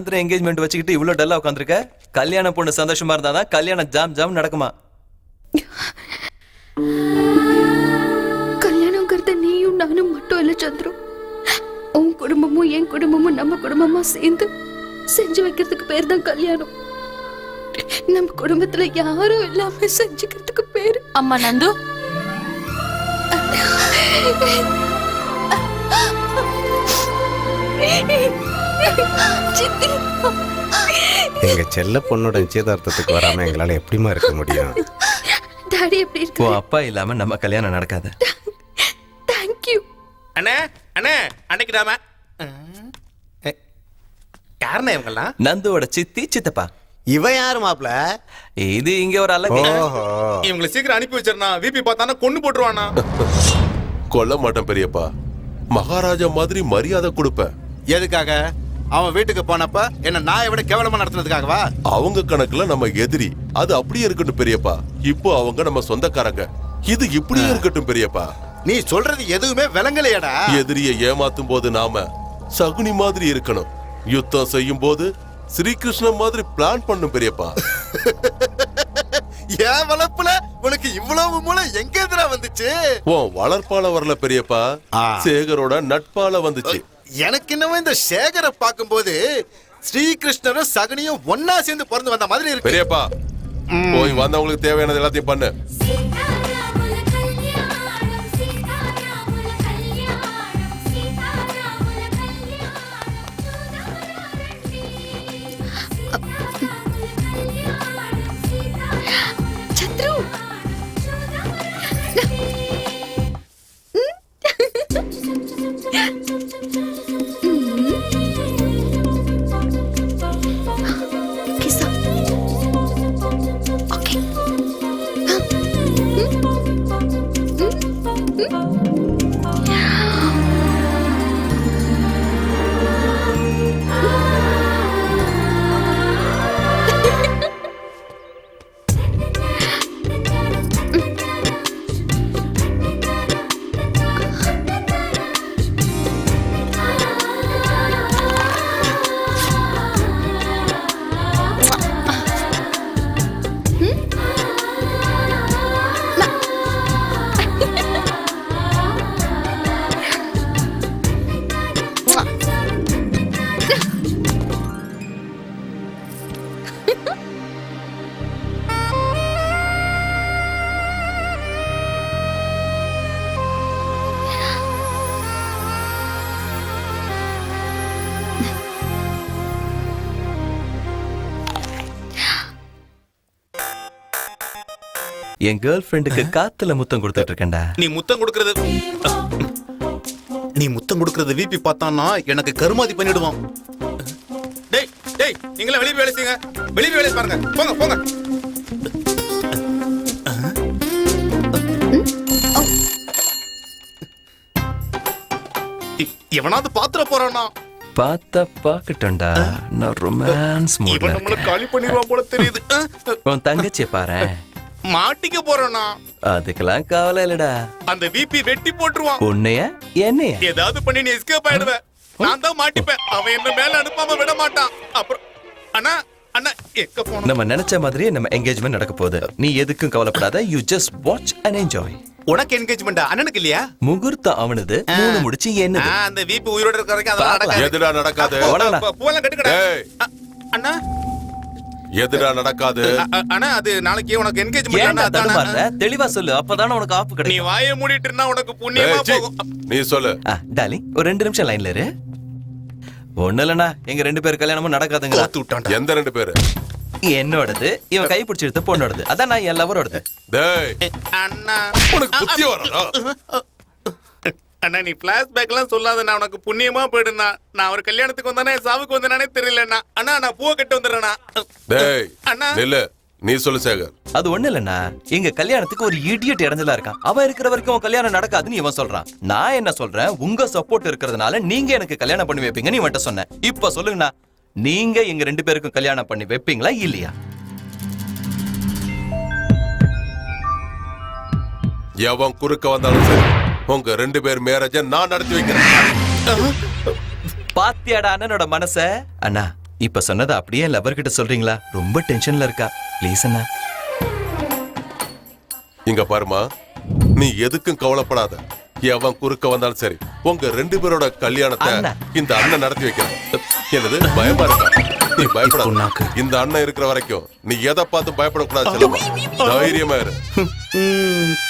சாயந்தரம் என்கேஜ்மெண்ட் வச்சுக்கிட்டு இவ்வளவு டல்லா உட்காந்துருக்க கல்யாண பொண்ணு சந்தோஷமா இருந்தாதான் கல்யாணம் ஜாம் ஜாம் நடக்குமா கல்யாணங்கிறது நீயும் நானும் மட்டும் இல்ல சந்துரு உன் குடும்பமும் என் குடும்பமும் நம்ம குடும்பமா சேர்ந்து செஞ்சு வைக்கிறதுக்கு பேர் தான் கல்யாணம் நம்ம குடும்பத்துல யாரும் இல்லாம செஞ்சுக்கிறதுக்கு பேரு அம்மா நந்து சித்தி எங்க செல்ல பொண்ணோட நிச்சயதார்த்தத்துக்கு வராம எங்களால எப்படிமா இருக்க முடியும்? டாடி எப்படி உன் இருக்கு அப்பா இல்லாம நம்ம கல்யாணம் நடக்காது. தேங்க்யூ அண்ணே அண்ணே அன்னைக்குதாம யாருண்ணே இவங்கெல்லாம்? நந்துவோட சித்தி சித்தப்பா. இவன் யாரு மாப்ள இது இங்க ஒரு அழகு. ஓஹோ. இவங்களை சீக்கிரம் அனுப்பி வச்சிருந்தா விபி பார்த்தானா கொண்டு போட்டுருவானா கொல்ல மாட்டேன் பெரியப்பா. மகாராஜா மாதிரி மரியாதை கொடுப்பேன். எதுக்காக? அவன் வீட்டுக்கு போனப்ப என்ன நாயை விட கேவலமா நடத்துனதுக்காகவா? அவங்க கணக்குல நம்ம எதிரி. அது அப்படியே இருக்கட்டும் பெரியப்பா. இப்போ அவங்க நம்ம சொந்தக்காரங்க. இது இப்படியே இருக்கட்டும் பெரியப்பா. நீ சொல்றது எதுவுமே விளங்கலையடா. எதிரியை ஏமாத்தும் போது நாம சகுனி மாதிரி இருக்கணும். யுத்தம் செய்யும் போது ஸ்ரீகிருஷ்ணன் மாதிரி பிளான் பண்ணும் பெரியப்பா. என் வளர்ப்புல? உனக்கு இவ்வளவு மூளை எங்க எதிரா வந்துச்சு? உன் வளர்ப்பால வரல பெரியப்பா. சேகரோட நட்பால வந்துச்சு. எனக்கு என்னவோ இந்த சேகரை பார்க்கும்போது ஸ்ரீகிருஷ்ணரும் சகுனியும் ஒன்னா சேர்ந்து பிறந்து வந்த மாதிரி இருக்கு. பெரியப்பா போய் வந்தவங்களுக்கு தேவையானது எல்லாத்தையும் பண்ணு. என் கேர்ள் ஃப்ரெண்டுக்கு காத்துல முத்தம் கொடுத்துட்டு இருக்கேன்டா நீ முத்தம் கொடுக்கறது நீ முத்தம் கொடுக்கறது விபி பார்த்தான்னா எனக்கு கருமாதி பண்ணிடுவான். டேய் டேய் நீங்களே வெளியே வேலை செய்யுங்க வெளியே வேலை பாருங்க. போங்க போங்க. எவனாவது பாத்திர போறானா பார்த்தா பாக்கட்டும்டா நான் ரொமான்ஸ் மூட்ல இருக்கேன். காலி பண்ணிடுவான் போல தெரியுது. உன் தங்கச்சிய பாரு மாட்டிக்க போறானா அதுக்கெல்லாம் கவலை இல்லடா அந்த விபி வெட்டி போட்டுருவான் உன்னைய என்னைய ஏதாவது பண்ணி நீ எஸ்கேப் ஆயிடுவ நான் தான் மாட்டிப்பேன் அவன் என்ன மேல அனுப்பாம விட மாட்டான் அப்புறம் அண்ணா அண்ணா எக்க போன நம்ம நினைச்ச மாதிரியே நம்ம என்கேஜ்மெண்ட் நடக்க போகுது நீ எதுக்கும் கவலைப்படாத you just watch and enjoy உனக்கு என்கேஜ்மெண்ட் அண்ணனுக்கு இல்லையா முகூர்த்தம் அவனது மூணு முடிச்சு ஆ, என்னது அந்த விபி உயிரோட இருக்க வரைக்கும் அதெல்லாம். நடக்காது எதுடா நடக்காது பூவெல்லாம் கட்டுக்கடா அண்ணா எதுடா நடக்காது? அண்ணா அது நாளைக்கு உனக்கு என்கேஜ்மெண்ட் தடுமாறுற? தெளிவா சொல்லு அப்பதானே உனக்கு ஆப்பு நீ கிடைக்கும். வாயை மூடிட்டு இருந்தா உனக்கு புண்ணியமா. போகும். நீ சொல்லு. டார்லிங் ஒரு ரெண்டு நிமிஷம் லைன்ல இரு. ஒண்ணு இல்லண்ணா எங்க ரெண்டு பேர் கல்யாணமும் நடக்காதுங்க கோத்து விட்டான்டா. எந்த ரெண்டு பேரு? என்னோடது இவன் கை பிடிச்சி எடுத்த பொண்ணோடது. அதான் நான் டேய் அண்ணா. உனக்கு புத்தி வரா அண்ணா நீ பிளாஷ்பேக் எல்லாம் சொல்லாத நான் உனக்கு புண்ணியமா போயிடுனா நான் அவர் கல்யாணத்துக்கு வந்தானே சாவுக்கு வந்தானே தெரியலண்ணா. அண்ணா நான் பூவை கட்டு வந்துடுறேண்ணா. டேய் அண்ணா. நில்லு. நீ சொல்லு சேகர். அது ஒண்ணு இல்லண்ணா. எங்க கல்யாணத்துக்கு ஒரு இடியட் இடைஞ்சலா இருக்கான். அவன் இருக்கிற வரைக்கும் உன் கல்யாணம் நடக்காதுன்னு இவன் சொல்றான். நான் என்ன சொல்றேன்? உங்க சப்போர்ட் இருக்கிறதுனால நீங்க எனக்கு கல்யாணம் பண்ணி வைப்பீங்கன்னு இவன்ட்ட சொன்னேன். இப்ப சொல்லுங்கண்ணா. நீங்க எங்க ரெண்டு பேருக்கும் கல்யாணம் பண்ணி வைப்பீங்களா இல்லையா? எவன் குறுக்க வந்தாலும் சரி. உங்க ரெண்டு பேர் மேரேஜ நான் நடத்தி வைக்கிறேன். பாத்தியாடா அண்ணனோட மனச? அண்ணா இப்ப சொன்னதை அப்படியே லவர் கிட்ட சொல்றீங்களா? ரொம்ப டென்ஷன்ல இருக்கா. ப்ளீஸ் அண்ணா. இங்க பாருமா நீ எதுக்கும் கவலைப்படாத. எவன் குறுக்க வந்தாலும் சரி உங்க ரெண்டு பேரோட கல்யாணத்தை. இந்த அண்ணன் நடத்தி வைக்கிறான். என்னது பயமா இருக்கா? நீ பயப்படாத. இந்த அண்ணன் இருக்கிற வரைக்கும் நீ எதை பார்த்து பயப்படக்கூடாது. தைரியமா இரு.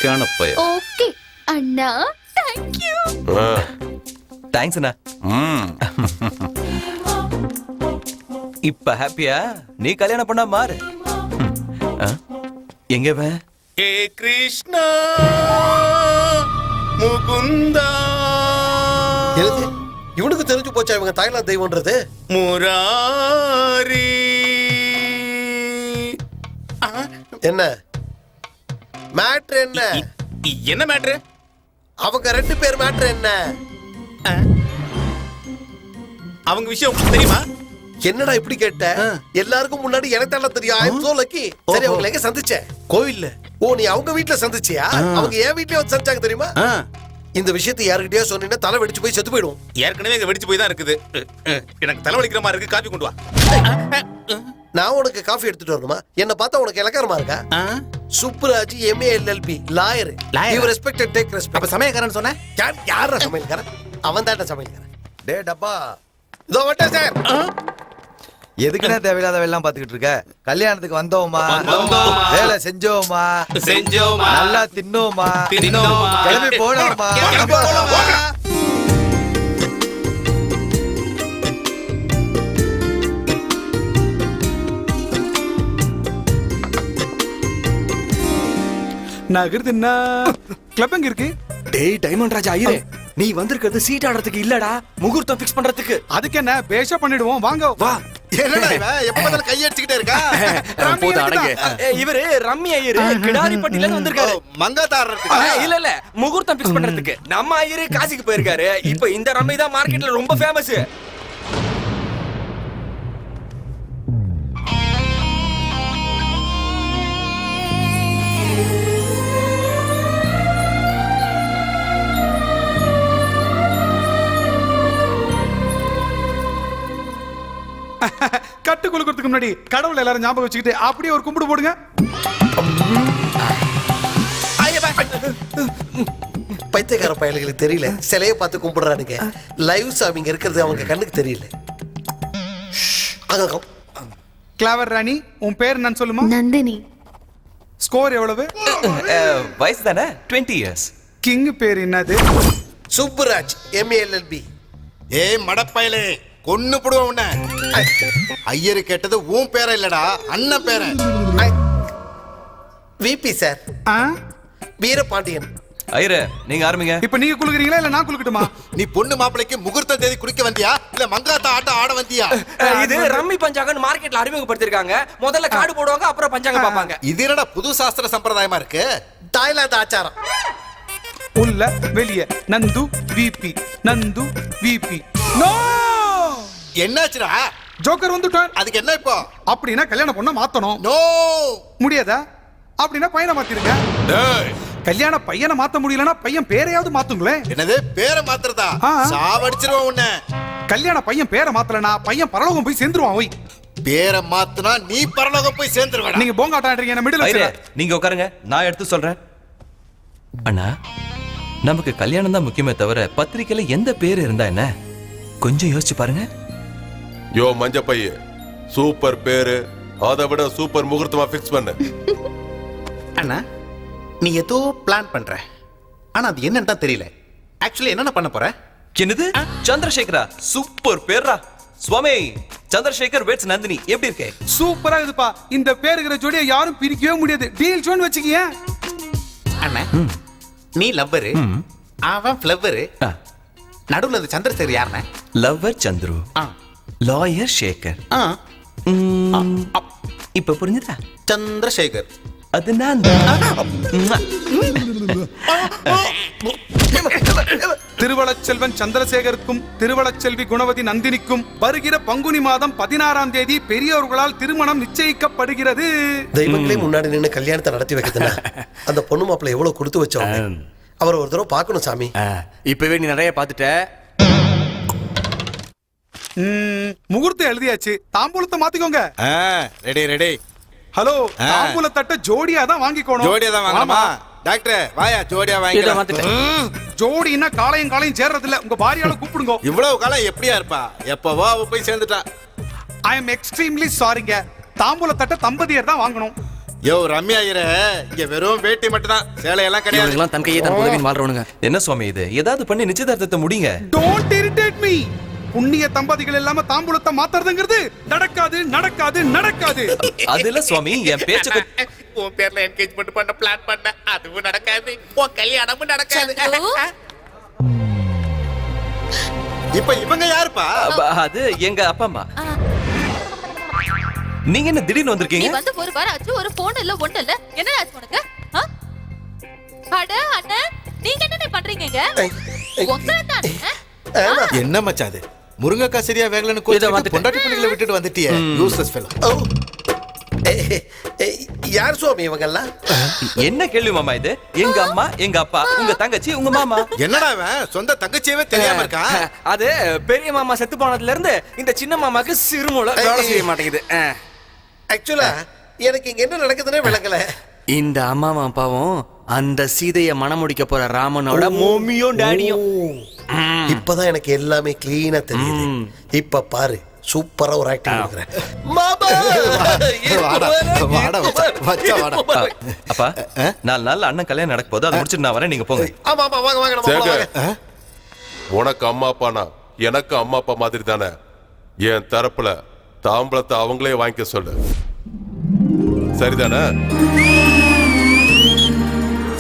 காணப்பய அண்ணா தேங்க்யூ ஆ. தேங்க்ஸ் அண்ணா. இப்ப ஹாப்பியா நீ கல்யாணம் பண்ணா மாறு? எங்க வே ஏ கிருஷ்ணா. முகுந்தா. இவனுக்கு தெரிஞ்சு போச்சா இவங்க தாய்லாந்து தெய்வம்ன்றது? முராரி. என்ன? மேட்ரு என்ன? என்ன மேட்ரு அவங்க ரெண்டு பேர் மேட்ரு என்ன? அவங்க விஷயம் தெரியுமா? என்னடா இப்படி கேட்ட? எல்லாருக்கும் முன்னாடி எனக்கு தானே தெரியும். ஐ சோ லக்கி சரி அவங்களை எங்க சந்திச்சேன் கோவில்ல. ஓ நீ அவங்க வீட்ல சந்திச்சியா? அவங்க என் வீட்லயே வந்து சந்திச்சாங்க தெரியுமா? இந்த விஷயத்தை யாருக்கிட்டயோ சொன்னீங்கன்னா தலை வெடிச்சு போய் செத்து போயிடும் ஏற்கனவே இங்க வெடிச்சு போய் தான் இருக்குது. எனக்கு தலைவலிக்கிற மாதிரி இருக்கு. காப்பி கொண்டு வா. நான் உனக்கு காஃபி எடுத்துட்டு வரணுமா? என்ன பார்த்தா உனக்கு இலக்காரமா இருக்கா? Subburaj MA LLB lawyer? You respected take respect அப்ப சமயக்காரன் சொன்ன யார் யாரா சமையல்காரன்? அவன் தான்டா சமையல்காரன். டே டப்பா. இதோ வட்டேன் சார். எதுக்குன்னா தேவையில்லாத வேலைலாம் பாத்துக்கிட்டு இருக்க? கல்யாணத்துக்கு வந்தோமா? வேலை செஞ்சோமா? செஞ்சோமா? நல்லா தின்னோமா? தின்னோமா. கிளம்பி போனோமா? நகருதுன்னா கிளப் எங்க இருக்கு? டேய் டைமண்ட் ராஜா ஐயரே நீ வந்திருக்கிறது சீட் ஆடுறதுக்கு இல்லடா. முகூர்த்தம் ஃபிக்ஸ் பண்றதுக்கு. அதுக்கு என்ன பேஷா பண்ணிடுவோம். வாங்க. வா. இவரு ரம்மி ஐயரு கிடாரிப்பட்டில இருந்து வந்திருக்காரு மங்காத்தாடுறதுக்கு இல்ல இல்ல. முகூர்த்தம் ஃபிக்ஸ் பண்றதுக்கு. நம்ம ஐயரு காசிக்கு போயிருக்காரு. இப்போ இந்த ரம்மி தான் மார்க்கெட்ல ரொம்ப ஃபேமஸ் கட்டு கொடுக்கறதுக்கு முன்னாடி கடவுள் எல்லாரும் ஞாபகம் வச்சுக்கிட்டு அப்படியே ஒரு கும்பிடு போடுங்க. பைத்தியக்கார பயல்களுக்கு தெரியல. சிலையை பார்த்து கும்பிடுறானுங்க. லைவ் சாமிங்க இருக்கிறது அவங்க கண்ணுக்கு தெரியல. கிளாவர் ராணி உன் பேர் என்னன்னு சொல்லுமா? நந்தினி. ஸ்கோர் எவ்வளவு? வயசு தானே? டுவெண்ட்டி இயர்ஸ் கிங் பேர் என்னது? சுப்புராஜ் எம்ஏஎல்எல்பி ஏய் மடப்பயலே கொன்னு புடுவேன் உன்னை. ஐயரு கேட்டது உன் பேர இல்லடா அண்ணன் பேர? விபி சார் ஆ? வீரபாண்டியன். ஐயரே நீங்க ஆரம்பிங்க இப்ப நீங்க குளுக்குறீங்களா இல்ல நான் குளுக்கட்டுமா நீ பொண்ணு மாப்பிளைக்கு முகூர்த்த தேதி குடிக்க வந்தியா? இல்ல மங்காத்தா ஆட்டம் ஆட வந்தியா? இது ரம்மி பஞ்சாங்கன்னு மார்க்கெட்ல அறிமுகப்படுத்திருக்காங்க. முதல்ல கார்டு போடுவாங்க அப்புறம் பஞ்சாங்க பாப்பாங்க இது என்னடா புது சாஸ்திர சம்பிரதாயமா இருக்கு? தாய்லாந்து ஆச்சாரம். உள்ள வெளிய Nandu VP Nandu VP no என்னாச்சுடா? ஜோக்கர் வந்துட்டார். அதுக்கு என்ன இப்போ? அப்படின்னா கல்யாணம் பொண்ண மாத்தணும். நோ முடியாதா? அப்படின்னா பையனை மாத்திருங்க கல்யாண பையனை மாத்த முடியலன்னா பையன் பேரையாவது மாத்துங்களேன். என்னது? பேரை மாத்துறதா? ஆ. சாவடிச்சிருவேன் உன்னை. கல்யாண பையன் பேரை மாத்தலனா பையன் பரலோகம் போய் சேர்ந்துருவான் ஓய். பேரை மாத்துனா நீ பரலோகம் போய் சேர்ந்துருவேடா. நீங்க போங்காட்டான்றீங்க என்ன மிடில் நீங்க உட்காருங்க நான் எடுத்து சொல்றேன். அண்ணா நமக்கு கல்யாணம் தான் முக்கியமே தவிர பத்திரிக்கையில எந்த பேர் இருந்தா என்ன? கொஞ்சம் யோசிச்சு பாருங்க. யோ மஞ்ச பைய. சூப்பர் பேரு. அதை விட சூப்பர் முகூர்த்தமா ஃபிக்ஸ் பண்ணு. அண்ணா நீ ஏதோ பிளான் பண்ற. ஆனா அது என்னன்னு தான் தெரியல. ஆக்சுவலி என்னென்ன பண்ண போற? என்னது? சந்திரசேகரா? சூப்பர் பேர்ரா. சுவாமி சந்திரசேகர் வெட்ஸ் நந்தினி. எப்படி இருக்கே? சூப்பரா இருக்குப்பா. இந்த பேருக்கிற ஜோடியை யாரும் பிரிக்கவே முடியாது. Deal zone வச்சுக்கிய. அண்ணா நீ லவ்வரு அவன் ஃப்ளவரு நடுவுல இந்த சந்திரசேகர் யாருண்ணே? லவ்வர் சந்துரு. ஆ. லாயர் சேகர் ஆ. இப்ப புரிஞ்சுதா? சந்திரசேகர். அது நான். திருவளச்செல்வன் சந்திரசேகருக்கும் திருவளச்செல்வி குணவதி நந்தினிக்கும் வருகிற பங்குனி மாதம் பதினாறாம் தேதி பெரியோர்களால் திருமணம் நிச்சயிக்கப்படுகிறது. தெய்வங்களே முன்னாடி நின்று கல்யாணத்தை நடத்தி வைக்கிறதுனா அந்த பொண்ணு மாப்பிள்ளை எவ்வளவு கொடுத்து வச்சோம் அவர் ஒரு தடவை பார்க்கணும் சாமி. இப்பவே நீ நிறைய பாத்துட்ட ம், முகூர்த்தம் எழுதியாச்சு. தாம்பூலத்தை மாத்திக்கோங்க. ரெடி ரெடி ஹலோ ஆ. தாம்பூல தட்டை ஜோடியா தான் வாங்கிக்கணும். ஜோடியா தான் வாங்கணுமா. டாக்டர் வாயா ஜோடியா வாங்கிக்கலாம். ஜோடின்னா காலையும் காலையும் சேர்றது இல்ல உங்க பாரியால கூப்பிடுங்க. இவ்வளவு காலம் எப்படியா இருப்பா? எப்பவோ அவ போய் சேர்ந்துட்டா. ஐ எம் எக்ஸ்ட்ரீம்லி சாரிங்க தாம்பூல தட்டை தம்பதியர் தான் வாங்கணும். யோ ரம்யா ஐயரே இங்க வெறும் வேட்டி மட்டும் தான் சேலையெல்லாம் கிடையாது. தன் கையை தன் உதவின்னு வாழ்றவனுங்க. என்ன சுவாமி இது? ஏதாவது பண்ணி நிச்சயதார்த்தத்தை முடிங்க. டோன்ட் இரிட்டேட் மீ புண்ணிய தம்பதிகள் இல்லாம தாம்பூலத்தை மாத்துறதுங்கிறது நடக்காது நடக்காது நடக்காது. அதுல சுவாமி என் பேச்சுக்கு உன் பேர்ல என்கேஜ்மெண்ட் பண்ண பிளான் பண்ண அதுவும் நடக்காது. உன் கல்யாணமும் நடக்காது. இப்ப இவங்க யாருப்பா? அது எங்க அப்பா அம்மா. நீங்க என்ன திடீர்னு நீ வந்திருக்கீங்க வந்து ஒரு வாரம் ஆச்சு ஒரு போன் இல்ல ஒண்ணு இல்ல. என்ன ஆச்சு உனக்கு? அட அண்ணன் நீங்க என்ன பண்றீங்க உங்களை தானே. என்ன மச்சான் அது? முருங்கக்காய் சரியா வேகலன்னு கோச்சு பொண்டாட்டி பிள்ளைகளை விட்டுட்டு வந்துட்டியே. யூஸ்லெஸ் ஃபெலோ யார் சுவாமி இவங்கெல்லாம்? என்ன கேள்வி மாமா இது? எங்க அம்மா எங்க அப்பா உங்க தங்கச்சி உங்க மாமா? என்னடா இவன்? சொந்த தங்கச்சியவே தெரியாம இருக்கான் அது பெரிய மாமா செத்து போனதுல இருந்து இந்த சின்ன மாமாக்கு சிறுமூளை வேலை செய்ய மாட்டேங்குது. ஆக்சுவலா எனக்கு இங்க என்ன நடக்குதுன்னே விளங்கல. இந்த அம்மாவும் அப்பாவும் அந்த சீதைய மணமுடிக்க போற ராமனோட மோமியும் டேடியும். இப்பதான் எனக்கு எல்லாமே கிளீனா தெரியுது. இப்ப பாரு சூப்பரா ஒரு ஆக்டிங் பாரு. அப்பா நாலு நாள் அண்ணன் கல்யாணம் நடக்க போது அதை முடிச்சுட்டு நான் வரேன். நீங்க போங்க. ஆமா ஆமா வாங்க வாங்க நம்ம போலாம், சேகர் வாங்க. உனக்கு அம்மா அப்பானா? எனக்கு அம்மா அப்பா மாதிரி தானே? என் தரப்புல தாம்பளத்தை அவங்களே வாங்கிக்க சொல்லு. சரிதானே?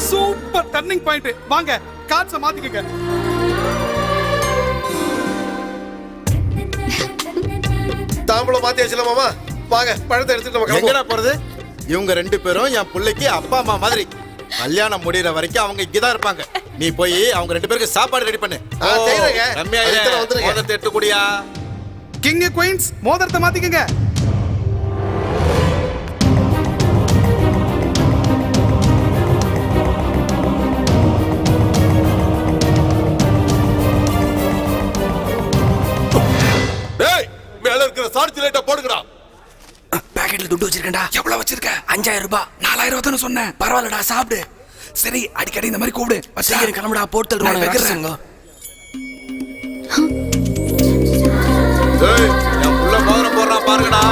சூப்பர் டர்னிங் பாயிண்ட் வாங்க காட்ஸ மாத்திக்கங்க. தாம்பளம் மாத்தியாச்சுல மாமா வாங்க பழத்தை எடுத்துட்டு நம்ம எங்கடா போறது? இவங்க ரெண்டு பேரும் என் பிள்ளைக்கு அப்பா அம்மா மாதிரி. கல்யாணம் முடியற வரைக்கும் அவங்க இங்கதான் இருப்பாங்க. நீ போய் அவங்க ரெண்டு பேருக்கு சாப்பாடு ரெடி பண்ணு. ஆ, செய்றேங்க. ரம்யா அதுக்கு தான் வந்துருங்க. எடுத்து குடியா? கிங் குயின்ஸ் மோதிரத்தை மாத்திக்கங்க. இருக்கிற சார்ஜ் லைட்டை போடுங்கடா. பாக்கெட்ல துட்டு வச்சிருக்கேன்டா. எவ்வளவு வச்சிருக்க? அஞ்சாயிரம் ரூபாய். நாலாயிரம் ரூபாய் தானே சொன்னேன். பரவாயில்லடா சாப்பிடு. சரி அடிக்கடி இந்த மாதிரி கூப்பிடு. சீக்கிரம் கிளம்புடா போட்டு தள்ளுவாங்க வைக்கிறேன். என் புள்ள மோதிரம் போடுறான் பாருங்கடா.